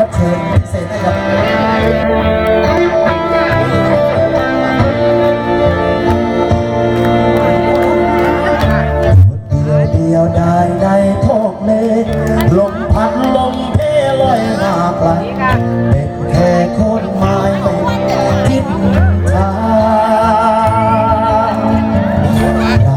รับเชิญพิเศษได้ครับียวดายในโทกเมฆลมพัดลมเพลอยมาไกลเป็นแค่คนไม้ไม่ทิศทาง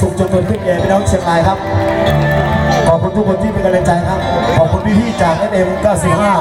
สุขจงเกิดขึ้นแก่พี่น้องเชียงรายครับ ขอบคุณทุกคนที่เป็นกำลังใจครับ ขอบคุณพี่ๆจากเอ็มเก้าสี่ห้า